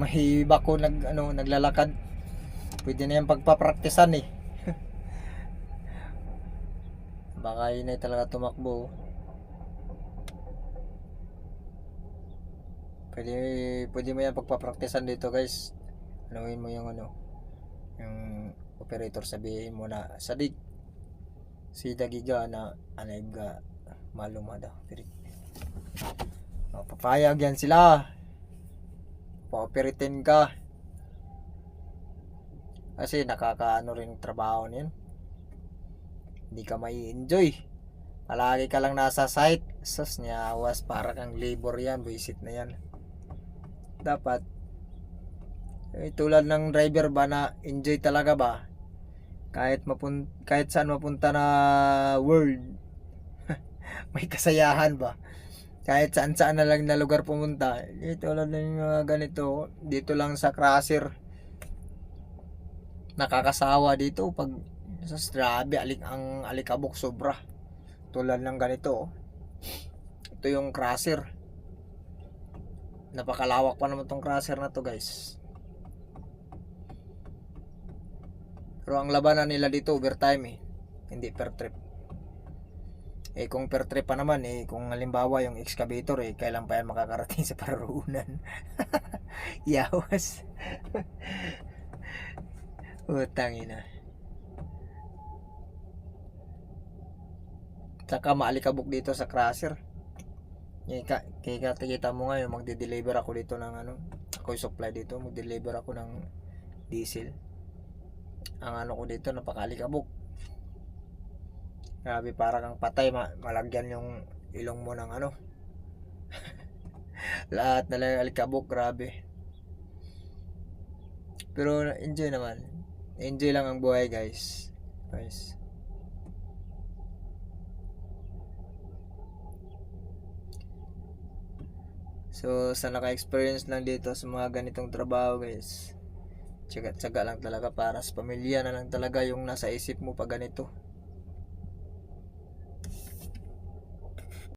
Mahiba ko nag ano naglalakad. Pwede na yung pagpapraktisan eh. Baka yun ay talaga tumakbo. Pwede, pwede mo yan pagpapraktisan dito guys. Anuhin mo yung ano, yung operator sabihin mo na sadig si dagiga na anay ga malumada pirit. O, papayag yan sila. Pa-operatin ka. Kasi nakakaano rin trabaho niyan. Hindi ka may enjoy. Palagi ka lang nasa site. Sus niya awas para kang labor yan. Visit na yan. Dapat eh, tulad ng driver ba na enjoy talaga ba? Kahit mapun kahit saan mapunta na world may kasayahan ba? Kahit saan saan na lang na lugar pumunta. Eh, tulad ng mga ganito dito lang sa crusher. Nakakasawa dito pag sa grabe alik ang alikabok sobra. Tulad ng ganito oh. ito yung crusher. Napakalawak pa naman tong crusher na to guys. Pero ang labanan nila dito overtime eh. Hindi per trip eh kung per trip pa naman eh kung halimbawa yung excavator eh kailan pa yan makakarating sa parurunan yawas utang ina Tsaka maalikabok dito sa crusher. Eh, ka, kaya kita mo nga yung magde-deliver ako dito ng ano, ako yung supply dito, magde-deliver ako ng diesel. Ang ano ko dito, napakalikabok. Grabe, para kang patay, ma- malagyan yung ilong mo ng ano. Lahat na lang alikabok, grabe. Pero enjoy naman. Enjoy lang ang buhay, guys. Guys. So, sa naka-experience lang dito sa mga ganitong trabaho, guys. Tsaga-tsaga lang talaga para sa pamilya na lang talaga yung nasa isip mo pag ganito.